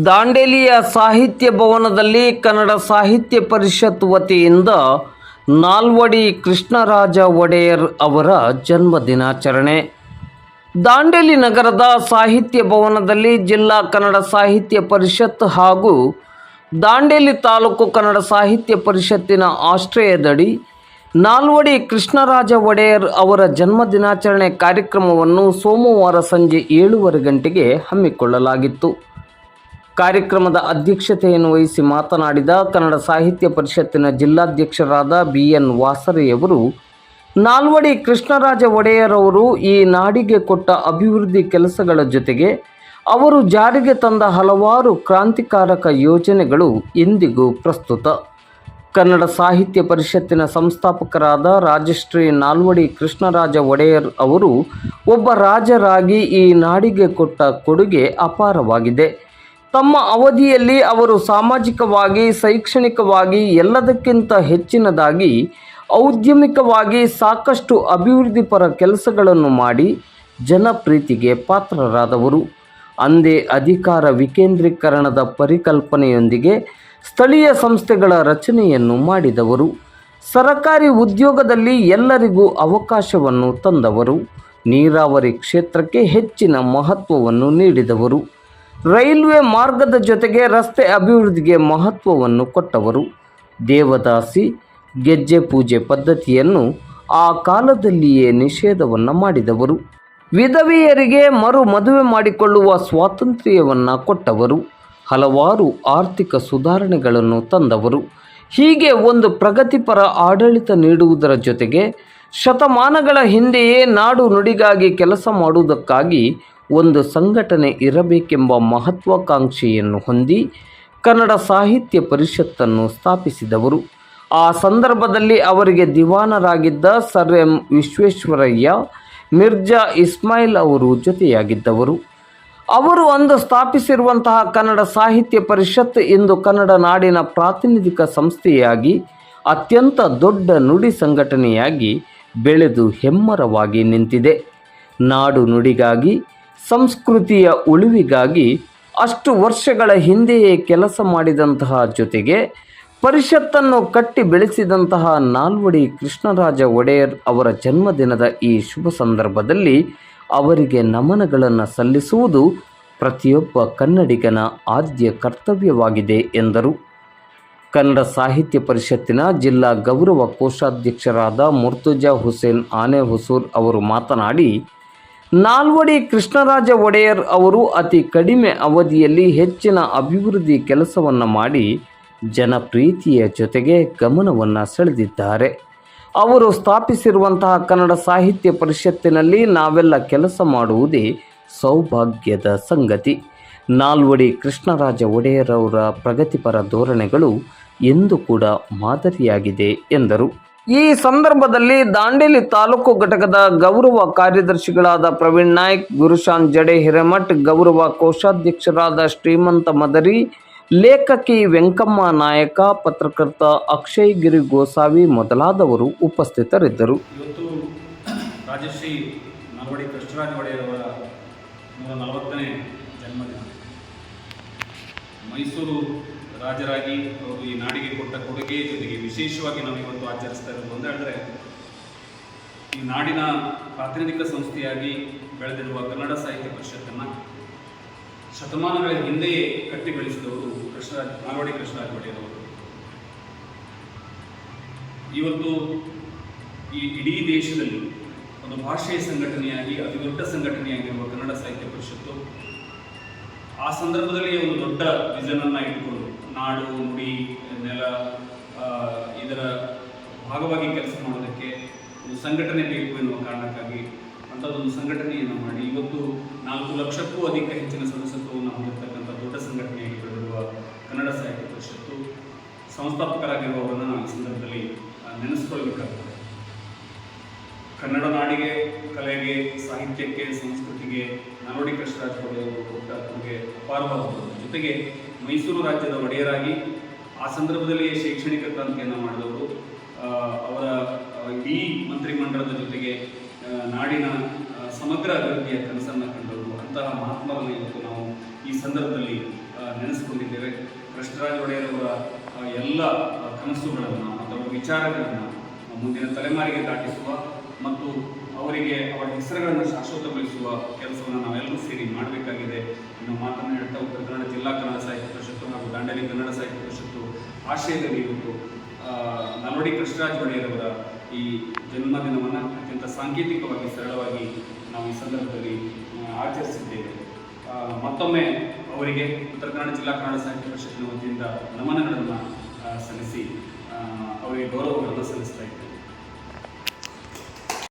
ದಾಂಡೇಲಿಯ ಸಾಹಿತ್ಯ ಭವನದಲ್ಲಿ ಕನ್ನಡ ಸಾಹಿತ್ಯ ಪರಿಷತ್ ವತಿಯಿಂದ ನಾಲ್ವಡಿ ಕೃಷ್ಣರಾಜ ಒಡೆಯರ್ ಅವರ ಜನ್ಮ ದಿನಾಚರಣೆ. ದಾಂಡೇಲಿ ನಗರದ ಸಾಹಿತ್ಯ ಭವನದಲ್ಲಿ ಜಿಲ್ಲಾ ಕನ್ನಡ ಸಾಹಿತ್ಯ ಪರಿಷತ್ ಹಾಗೂ ದಾಂಡೇಲಿ ತಾಲೂಕು ಕನ್ನಡ ಸಾಹಿತ್ಯ ಪರಿಷತ್ತಿನ ಆಶ್ರಯದಡಿ ನಾಲ್ವಡಿ ಕೃಷ್ಣರಾಜ ಒಡೆಯರ್ ಅವರ ಜನ್ಮ ದಿನಾಚರಣೆ ಕಾರ್ಯಕ್ರಮವನ್ನು ಸೋಮವಾರ ಸಂಜೆ ಏಳೂವರೆ ಗಂಟೆಗೆ ಹಮ್ಮಿಕೊಳ್ಳಲಾಗಿತ್ತು. ಕಾರ್ಯಕ್ರಮದ ಅಧ್ಯಕ್ಷತೆಯನ್ನು ವಹಿಸಿ ಮಾತನಾಡಿದ ಕನ್ನಡ ಸಾಹಿತ್ಯ ಪರಿಷತ್ತಿನ ಜಿಲ್ಲಾಧ್ಯಕ್ಷರಾದ ಬಿ ಎನ್ ವಾಸರೆಯವರು ನಾಲ್ವಡಿ ಕೃಷ್ಣರಾಜ ಒಡೆಯರ್ ಅವರು ಈ ನಾಡಿಗೆ ಕೊಟ್ಟ ಅಭಿವೃದ್ಧಿ ಕೆಲಸಗಳ ಜೊತೆಗೆ ಅವರು ಜಾರಿಗೆ ತಂದ ಹಲವಾರು ಕ್ರಾಂತಿಕಾರಕ ಯೋಜನೆಗಳು ಇಂದಿಗೂ ಪ್ರಸ್ತುತ. ಕನ್ನಡ ಸಾಹಿತ್ಯ ಪರಿಷತ್ತಿನ ಸಂಸ್ಥಾಪಕರಾದ ರಾಜಶ್ರೀ ನಾಲ್ವಡಿ ಕೃಷ್ಣರಾಜ ಒಡೆಯರ್ ಅವರು, ಒಬ್ಬ ರಾಜರಾಗಿ ಈ ನಾಡಿಗೆ ಕೊಟ್ಟ ಕೊಡುಗೆ ಅಪಾರವಾಗಿದೆ. ತಮ್ಮ ಅವಧಿಯಲ್ಲಿ ಅವರು ಸಾಮಾಜಿಕವಾಗಿ, ಶೈಕ್ಷಣಿಕವಾಗಿ ಎಲ್ಲದಕ್ಕಿಂತ ಹೆಚ್ಚಿನದಾಗಿ ಔದ್ಯಮಿಕವಾಗಿ ಸಾಕಷ್ಟು ಅಭಿವೃದ್ಧಿಪರ ಕೆಲಸಗಳನ್ನು ಮಾಡಿ ಜನಪ್ರೀತಿಗೆ ಪಾತ್ರರಾದವರು. ಅಂದೇ ಅಧಿಕಾರ ವಿಕೇಂದ್ರೀಕರಣದ ಪರಿಕಲ್ಪನೆಯೊಂದಿಗೆ ಸ್ಥಳೀಯ ಸಂಸ್ಥೆಗಳ ರಚನೆಯನ್ನು ಮಾಡಿದವರು. ಸರಕಾರಿ ಉದ್ಯೋಗದಲ್ಲಿ ಎಲ್ಲರಿಗೂ ಅವಕಾಶವನ್ನು ತಂದವರು. ನೀರಾವರಿ ಕ್ಷೇತ್ರಕ್ಕೆ ಹೆಚ್ಚಿನ ಮಹತ್ವವನ್ನು ನೀಡಿದವರು. ರೈಲ್ವೆ ಮಾರ್ಗದ ಜೊತೆಗೆ ರಸ್ತೆ ಅಭಿವೃದ್ಧಿಗೆ ಮಹತ್ವವನ್ನು ಕೊಟ್ಟವರು ದೇವದಾಸಿ ಗೆಜ್ಜೆ ಪೂಜೆ ಪದ್ಧತಿಯನ್ನು ಆ ಕಾಲದಲ್ಲಿಯೇ ನಿಷೇಧವನ್ನು ಮಾಡಿದವರು. ವಿಧವೆಯರಿಗೆ ಮರು ಮದುವೆ ಮಾಡಿಕೊಳ್ಳುವ ಸ್ವಾತಂತ್ರ್ಯವನ್ನು ಕೊಟ್ಟವರು. ಹಲವಾರು ಆರ್ಥಿಕ ಸುಧಾರಣೆಗಳನ್ನು ತಂದವರು. ಹೀಗೆ ಒಂದು ಪ್ರಗತಿಪರ ಆಡಳಿತ ನೀಡುವುದರ ಜೊತೆಗೆ ಶತಮಾನಗಳ ಹಿಂದೆಯೇ ನಾಡು ನುಡಿಗಾಗಿ ಕೆಲಸ ಮಾಡುವುದಕ್ಕಾಗಿ ಒಂದು ಸಂಘಟನೆ ಇರಬೇಕೆಂಬ ಮಹತ್ವಾಕಾಂಕ್ಷೆಯನ್ನು ಹೊಂದಿ ಕನ್ನಡ ಸಾಹಿತ್ಯ ಪರಿಷತ್ತನ್ನು ಸ್ಥಾಪಿಸಿದವರು. ಆ ಸಂದರ್ಭದಲ್ಲಿ ಅವರಿಗೆ ದಿವಾನರಾಗಿದ್ದ ಸರ್ ಎಂ ವಿಶ್ವೇಶ್ವರಯ್ಯ, ಮಿರ್ಜಾ ಇಸ್ಮಾಯಿಲ್ ಅವರು ಜೊತೆಯಾಗಿದ್ದವರು. ಅವರು ಅಂದು ಸ್ಥಾಪಿಸಿರುವಂತಹ ಕನ್ನಡ ಸಾಹಿತ್ಯ ಪರಿಷತ್ ಇಂದು ಕನ್ನಡ ನಾಡಿನ ಪ್ರಾತಿನಿಧಿಕ ಸಂಸ್ಥೆಯಾಗಿ, ಅತ್ಯಂತ ದೊಡ್ಡ ನುಡಿ ಸಂಘಟನೆಯಾಗಿ ಬೆಳೆದು ಹೆಮ್ಮರವಾಗಿ ನಿಂತಿದೆ. ನಾಡು ನುಡಿಗಾಗಿ ಸಂಸ್ಕೃತಿಯ ಉಳಿವಿಗಾಗಿ ಅಷ್ಟು ವರ್ಷಗಳ ಹಿಂದೆಯೇ ಕೆಲಸ ಮಾಡಿದಂತಹ ಜೊತೆಗೆ ಪರಿಷತ್ತನ್ನು ಕಟ್ಟಿ ಬೆಳೆಸಿದಂತಹ ನಾಲ್ವಡಿ ಕೃಷ್ಣರಾಜ ಒಡೆಯರ್ ಅವರ ಜನ್ಮದಿನದ ಈ ಶುಭ ಸಂದರ್ಭದಲ್ಲಿ ಅವರಿಗೆ ನಮನಗಳನ್ನು ಸಲ್ಲಿಸುವುದು ಪ್ರತಿಯೊಬ್ಬ ಕನ್ನಡಿಗನ ಆದ್ಯ ಕರ್ತವ್ಯವಾಗಿದೆ ಎಂದರು. ಕನ್ನಡ ಸಾಹಿತ್ಯ ಪರಿಷತ್ತಿನ ಜಿಲ್ಲಾ ಗೌರವ ಕೋಶಾಧ್ಯಕ್ಷರಾದ ಮುರ್ತುಜಾ ಹುಸೇನ್ ಆನೆ ಹುಸೂರ್ ಅವರು ಮಾತನಾಡಿ ನಾಲ್ವಡಿ ಕೃಷ್ಣರಾಜ ಒಡೆಯರ್ ಅವರು ಅತಿ ಕಡಿಮೆ ಅವಧಿಯಲ್ಲಿ ಹೆಚ್ಚಿನ ಅಭಿವೃದ್ಧಿ ಕೆಲಸವನ್ನು ಮಾಡಿ ಜನಪ್ರೀತಿಯ ಜೊತೆಗೆ ಗಮನವನ್ನು ಸೆಳೆದಿದ್ದಾರೆ. ಅವರು ಸ್ಥಾಪಿಸಿರುವಂತಹ ಕನ್ನಡ ಸಾಹಿತ್ಯ ಪರಿಷತ್ತಿನಲ್ಲಿ ನಾವೆಲ್ಲ ಕೆಲಸ ಮಾಡುವುದೇ ಸೌಭಾಗ್ಯದ ಸಂಗತಿ. ನಾಲ್ವಡಿ ಕೃಷ್ಣರಾಜ ಒಡೆಯರವರ ಪ್ರಗತಿಪರ ಧೋರಣೆಗಳು ಎಂದು ಕೂಡ ಮಾದರಿಯಾಗಿದೆ ಎಂದರು. ಈ ಸಂದರ್ಭದಲ್ಲಿ ದಾಂಡೇಲಿ ತಾಲೂಕು ಘಟಕದ ಗೌರವ ಕಾರ್ಯದರ್ಶಿಗಳಾದ ಪ್ರವೀಣ್ ನಾಯ್ಕ್ ಗುರುಶಾನ್ ಜಡೆ, ಹಿರೇಮಠ್, ಗೌರವ ಕೋಶಾಧ್ಯಕ್ಷರಾದ ಶ್ರೀಮಂತ ಮದರಿ, ಲೇಖಕಿ ವೆಂಕಮ್ಮ ನಾಯಕ, ಪತ್ರಕರ್ತ ಅಕ್ಷಯ್ ಗಿರಿ ಗೋಸಾವಿ ಮೊದಲಾದವರು ಉಪಸ್ಥಿತರಿದ್ದರು. ಇವತ್ತು ರಾಜಶ್ರೀ ಕೃಷ್ಣರಾಜ ಒಡೆಯರವರ ನೂರ ನಲವತ್ತನೇ ಜನ್ಮದಿನ. ಮೈಸೂರು ರಾಜರಾಗಿ ಅವರು ಈ ನಾಡಿಗೆ ಕೊಟ್ಟ ಕೊಡುಗೆ ಜೊತೆಗೆ ವಿಶೇಷವಾಗಿ ನಾವು ಇವತ್ತು ಆಚರಿಸ್ತಾ ಇರೋದು ಅಂತ ಹೇಳಿದ್ರೆ ಈ ನಾಡಿನ ಪ್ರಾತಿನಿಧಿಕ ಸಂಸ್ಥೆಯಾಗಿ ಬೆಳೆದಿರುವ ಕನ್ನಡ ಸಾಹಿತ್ಯ ಪರಿಷತ್ತನ್ನು ಶತಮಾನಗಳ ಹಿಂದೆಯೇ ಕಟ್ಟಿ ಬೆಳೆಸಿದವರು ಕೃಷ್ಣರಾಜ ನಾಲ್ವಡಿ ಕೃಷ್ಣರಾಜ ಒಡೆಯರವರು ಇವತ್ತು ಈ ಇಡೀ ದೇಶದಲ್ಲಿ ಒಂದು ಭಾಷೆಯ ಸಂಘಟನೆಯಾಗಿ, ಅತಿ ದೊಡ್ಡ ಸಂಘಟನೆಯಾಗಿರುವ ಕನ್ನಡ ಸಾಹಿತ್ಯ ಪರಿಷತ್ತು ಆ ಸಂದರ್ಭದಲ್ಲಿ ಒಂದು ದೊಡ್ಡ ವಿಜನನ್ನು ಇಟ್ಕೊಂಡು ನಾಡು ನುಡಿ ನೆಲ ಇದರ ಭಾಗವಾಗಿ ಕೆಲಸ ಮಾಡೋದಕ್ಕೆ ಒಂದು ಸಂಘಟನೆ ಬೇಕು ಎನ್ನುವ ಕಾರಣಕ್ಕಾಗಿ ಅಂಥದ್ದೊಂದು ಸಂಘಟನೆಯನ್ನು ಮಾಡಿ. ಇವತ್ತು ನಾಲ್ಕು ಲಕ್ಷಕ್ಕೂ ಅಧಿಕ ಹೆಚ್ಚಿನ ಸದಸ್ಯತ್ವವನ್ನು ಹೊಂದಿರತಕ್ಕಂಥ ದೊಡ್ಡ ಸಂಘಟನೆಯಾಗಿ ಬೆಳೆದಿರುವ ಕನ್ನಡ ಸಾಹಿತ್ಯ ಪರಿಷತ್ತು ಸಂಸ್ಥಾಪಕರಾಗಿರುವವರನ್ನು ನಾವು ಈ ಸಂದರ್ಭದಲ್ಲಿ ನೆನೆಸ್ಕೊಳ್ಬೇಕಾಗ್ತದೆ. ಕನ್ನಡ ನಾಡಿಗೆ, ಕಲೆಗೆ, ಸಾಹಿತ್ಯಕ್ಕೆ, ಸಂಸ್ಕೃತಿಗೆ ನಾಲ್ವಡಿ ಕೃಷ್ಣರಾಜ್ ಒಡೆಯರು ಕೊಟ್ಟ ಕೊಡುಗೆ ಅಪಾರವಾದದ್ದು. ಜೊತೆಗೆ ಮೈಸೂರು ರಾಜ್ಯದ ಒಡೆಯರಾಗಿ ಆ ಸಂದರ್ಭದಲ್ಲಿ ಶೈಕ್ಷಣಿಕ ಕ್ರಾಂತಿಯನ್ನು ಮಾಡಿದವರು. ಅವರ ಇಡೀ ಮಂತ್ರಿಮಂಡಲದ ಜೊತೆಗೆ ನಾಡಿನ ಸಮಗ್ರ ಅಭಿವೃದ್ಧಿಯ ಕನಸನ್ನು ಕಂಡವರು. ಅಂತಹ ಮಹಾತ್ಮರನ್ನು ಇವತ್ತು ನಾವು ಈ ಸಂದರ್ಭದಲ್ಲಿ ನೆನೆಸ್ಕೊಂಡಿದ್ದೇವೆ. ಕೃಷ್ಣರಾಜ ಒಡೆಯರವರ ಎಲ್ಲ ಕನಸುಗಳನ್ನು ಅಥವಾ ವಿಚಾರಗಳನ್ನು ಮುಂದಿನ ತಲೆಮಾರಿಗೆ ದಾಟಿಸುವ ಮತ್ತು ಅವರಿಗೆ ಅವರ ಹೆಸರುಗಳನ್ನು ಶಾಶ್ವತಗೊಳಿಸುವ ಕೆಲಸವನ್ನು ನಾವೆಲ್ಲರೂ ಸೇರಿ ಮಾಡಬೇಕಾಗಿದೆ. ಎನ್ನುವ ಮಾತನ್ನು ಹೇಳ್ತಾ ಉತ್ತರ ಕನ್ನಡ ಜಿಲ್ಲಾ ಕನ್ನಡ ಸಾಹಿತ್ಯ ಪರಿಷತ್ತು ಹಾಗೂ ದಾಂಡೇಲಿ ಕನ್ನಡ ಸಾಹಿತ್ಯ ಪರಿಷತ್ತು ಆಶಯದಲ್ಲಿ ಇವತ್ತು ನಲ್ವಡಿ ಕೃಷ್ಣರಾಜ ಒಡೆಯರವರ ಈ ಜನ್ಮದಿನವನ್ನು ಅತ್ಯಂತ ಸಾಂಕೇತಿಕವಾಗಿ, ಸರಳವಾಗಿ ನಾವು ಈ ಸಂದರ್ಭದಲ್ಲಿ ಆಚರಿಸಿದ್ದೇವೆ. ಮತ್ತೊಮ್ಮೆ ಅವರಿಗೆ ಉತ್ತರ ಕನ್ನಡ ಜಿಲ್ಲಾ ಕನ್ನಡ ಸಾಹಿತ್ಯ ಪರಿಷತ್ತಿನ ವತಿಯಿಂದ ನಮನಗಳನ್ನು ಸಲ್ಲಿಸಿ ಅವರಿಗೆ ಗೌರವಗಳನ್ನು ಸಲ್ಲಿಸ್ತಾ ಇದ್ದೇವೆ